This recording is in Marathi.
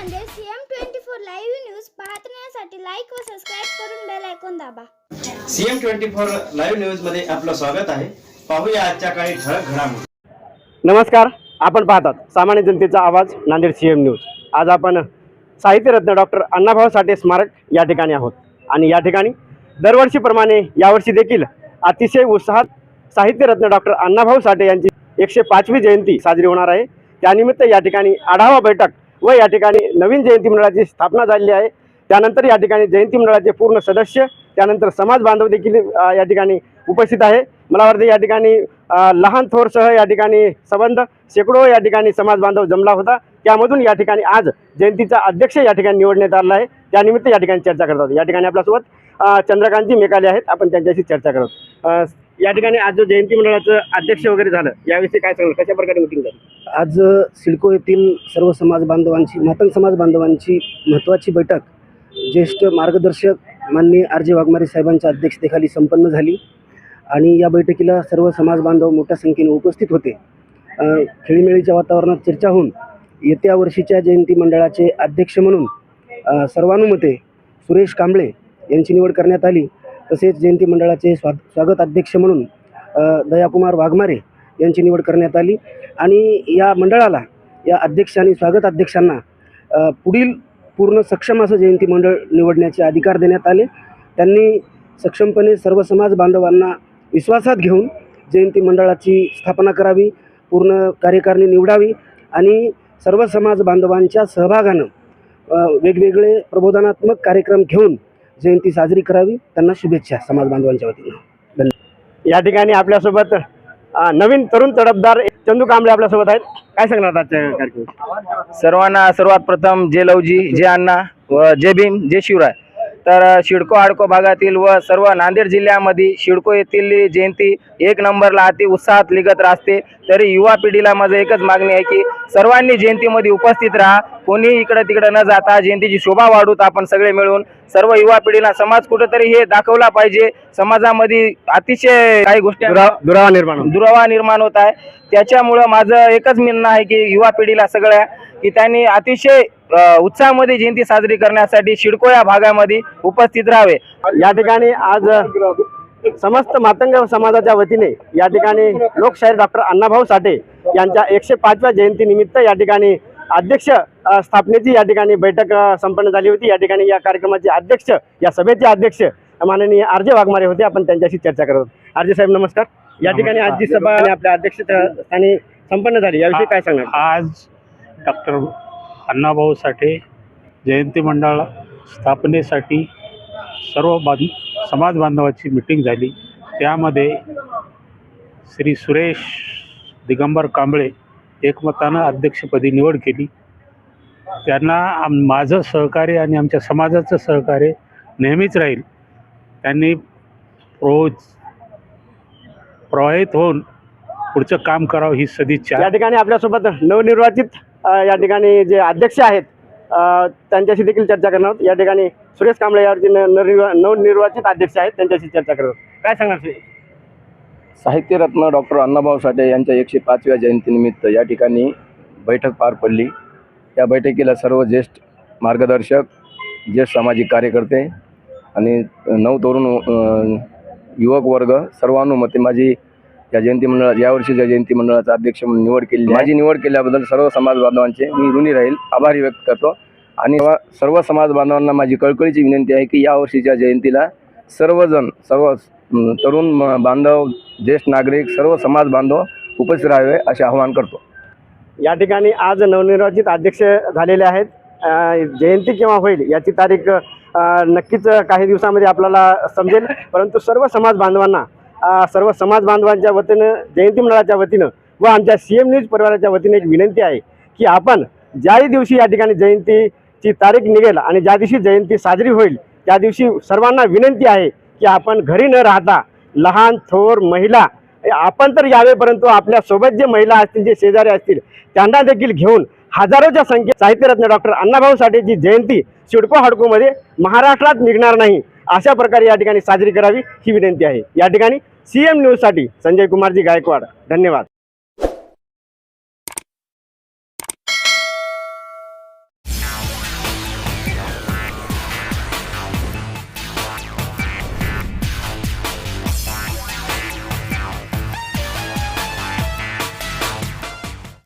Nanded CM twenty four live news पाहण्यासाठी लाईक व सबस्क्राईब करून बेल आयकॉन दाबा. सीएम ट्वेंटी फोर लाईव्ह न्यूजमध्ये आपलं स्वागत आहे. पाहूया आजच्या काही ठळक घडामोडी. नमस्कार आपण पाहतात सामान्य जनतेचा आवाज नांदेड सी एम न्यूज आज आपण साहित्यरत्न डॉक्टर अण्णाभाऊ साठे स्मारक या ठिकाणी आहोत. आणि या ठिकाणी दरवर्षीप्रमाणे यावर्षी देखील अतिशय उत्साहात साहित्यरत्न डॉक्टर अण्णाभाऊ साठे यांची एकशे पाचवी जयंती साजरी होणार आहे. त्यानिमित्त या ठिकाणी आढावा बैठक व या ठिकाणी नवीन जयंती मंडळाची स्थापना झालेली आहे त्यानंतर या ठिकाणी जयंती मंडळाचे पूर्ण सदस्य त्यानंतर समाज बांधव देखील या ठिकाणी उपस्थित आहे मला वाटतं या ठिकाणी लहान थोरसह या ठिकाणी संबंध शेकडो या ठिकाणी समाज बांधव जमला होता त्यामधून या ठिकाणी आज जयंतीचा अध्यक्ष या ठिकाणी निवडण्यात आला आहे त्यानिमित्त या ठिकाणी चर्चा करत आहोत या ठिकाणी आपल्यासोबत चंद्रकांतजी मेकाले आहेत आपण त्यांच्याशी चर्चा करत या ठिकाणी आज जो जयंती मंडळाचं अध्यक्ष वगैरे झालं याविषयी काय सांगणार कशा प्रकारे मिटिंग झाली आज सिडको येथील सर्व समाज बांधवांची मातंग समाज बांधवांची महत्त्वाची बैठक ज्येष्ठ मार्गदर्शक माननीय आर जे वाघमारे साहेबांच्या अध्यक्षतेखाली संपन्न झाली आणि या बैठकीला सर्व समाज बांधव मोठ्या संख्येने उपस्थित होते. खेळीमेळीच्या वातावरणात चर्चा होऊन येत्या वर्षीच्या जयंती मंडळाचे अध्यक्ष म्हणून सर्वानुमते सुरेश कांबळे यांची निवड करण्यात आली. तसेच जयंती मंडळाचे स्वा स्वागत अध्यक्ष म्हणून दयाकुमार वाघमारे यांची निवड करण्यात आली. आणि या मंडळाला या अध्यक्ष आणि स्वागत अध्यक्षांना पुढील पूर्ण सक्षम असं जयंती मंडळ निवडण्याचे अधिकार देण्यात आले. त्यांनी सक्षमपणे सर्व समाज बांधवांना विश्वासात घेऊन जयंती मंडळाची स्थापना करावी पूर्ण कार्यकारिणी निवडावी आणि सर्व समाज बांधवांच्या सहभागानं वेगवेगळे प्रबोधनात्मक कार्यक्रम घेऊन जयंती साजरी करावी. त्यांना शुभेच्छा समाज बांधवांच्या वतीनं. या ठिकाणी आपल्यासोबत नवीन तरुण तडफदार चंदू कांबळे आपल्यासोबत आहेत. काय सांगणार आजच्या कार्यक्रम सर्वांना सर्वात प्रथम जय लवजी जय अण्णा व जय भीम जय शिवराय. तर शिडको हाडको भागातील व सर्व नांदेड जिल्ह्यामध्ये शिडको येथील जयंती एक नंबरला अति उत्साहात लिगत राहते. तरी युवा पिढीला माझं एकच मागणी आहे की सर्वांनी जयंतीमध्ये उपस्थित राहा. कोणी इकडं तिकडं न जाता जयंतीची शोभा वाढूत आपण सगळे मिळून. सर्व युवा पिढीला समाज कुठेतरी हे दाखवला पाहिजे. समाजामध्ये अतिशय काही गोष्टी दुरा- दुरावा निर्माण होतो. दुरावा निर्माण होत आहे. त्याच्यामुळं माझं एकच म्हणणं आहे की युवा पिढीला सगळ्या की त्यांनी अतिशय उत्साहामध्ये जयंती साजरी करण्यासाठी शिडको या भागामध्ये उपस्थित राहावे. या ठिकाणी आज समस्त मातंग समाजाच्या वतीने या ठिकाणी लोकशाहीर डॉक्टर अण्णाभाऊ साठे यांच्या एकशे पाचव्या जयंती निमित्त या ठिकाणी अध्यक्ष स्थापनेची या ठिकाणी बैठक संपन्न झाली होती. या ठिकाणी या कार्यक्रमाचे अध्यक्ष या सभेचे अध्यक्ष माननीय आर जे वाघमारे होते. आपण त्यांच्याशी चर्चा करत आहोत. आर जे साहेब नमस्कार. या ठिकाणी आज जी सभा आणि आपल्या अध्यक्ष स्थानी संपन्न झाली. याविषयी काय सांगणार आज डॉक्टर अण्णाभाऊ साठे जयंती मंडळ स्थापनेसाठी सर्व बांध समाज बांधवाची मिटिंग झाली. त्यामध्ये श्री सुरेश दिगंबर कांबळे एकमतानं अध्यक्षपदी निवड केली. त्यांना आम माझं सहकार्य आणि आमच्या समाजाचं सहकार्य नेहमीच राहील. त्यांनी रोज प्रवाहित होऊन पुढचं काम करावं ही सदिच्छा या ठिकाणी आपल्यासोबत नवनिर्वाचित या ठिकाणी जे अध्यक्ष आहेत त्यांच्याशी देखील चर्चा करणार आहोत. या ठिकाणी सुरेश कांबळे नवनिर्वा- नवनिर्वाचित अध्यक्ष आहेत त्यांच्याशी चर्चा आहोत. काय सांगणार सुरेश? साहित्यरत्न डॉक्टर अण्णाभाऊ साठे यांच्या एकशे पाचव्या जयंतीनिमित्त या ठिकाणी बैठक पार पडली. या बैठकीला सर्व ज्येष्ठ मार्गदर्शक ज्येष्ठ सामाजिक कार्यकर्ते आणि नऊ तरुण युवक वर्ग सर्वानुमते माझी या जयंती मंडळा यावर्षीच्या जयंती मंडळाचा अध्यक्ष म्हणून निवड केली माझी निवड केल्याबद्दल सर्व समाज बांधवांचे मी ऋणी राहील आभारी व्यक्त करतो. आणि सर्व समाज बांधवांना माझी कळकळीची विनंती आहे की यावर्षीच्या जयंतीला सर्वजण सर्व तरुण म- बांधव ज्येष्ठ नागरिक सर्व समाज बांधव उपस्थित राहावे असे आवाहन करतो. या ठिकाणी आज नवनिर्वाचित अध्यक्ष झालेले आहेत. जयंती केव्हा होईल याची तारीख नक्कीच काही दिवसामध्ये आपल्याला समजेल. परंतु सर्व समाज बांधवांना सर्व समाज बांधवांच्या वतीनं जयंती मंडळाच्या वतीनं व आमच्या सी एम न्यूज परिवाराच्या वतीने एक विनंती आहे की आपण ज्याही दिवशी या ठिकाणी जयंतीची तारीख निघेल आणि ज्या दिवशी जयंती साजरी होईल त्या दिवशी सर्वांना विनंती आहे की आपण घरी न राहता लहान थोर महिला आपण तर यावे परंतु आपल्यासोबत जे महिला असतील जे शेजारी असतील त्यांना देखील घेऊन हजारोच्या संख्येत साहित्यरत्न डॉक्टर अण्णाभाऊ साठेची जयंती सिडको हाडकोमध्ये महाराष्ट्रात निघणार नाही अशा प्रकारे या ठिकाणी साजरी करावी ही विनंती आहे. या ठिकाणी सी एम न्यूजसाठी संजय कुमारजी गायकवाड. धन्यवाद.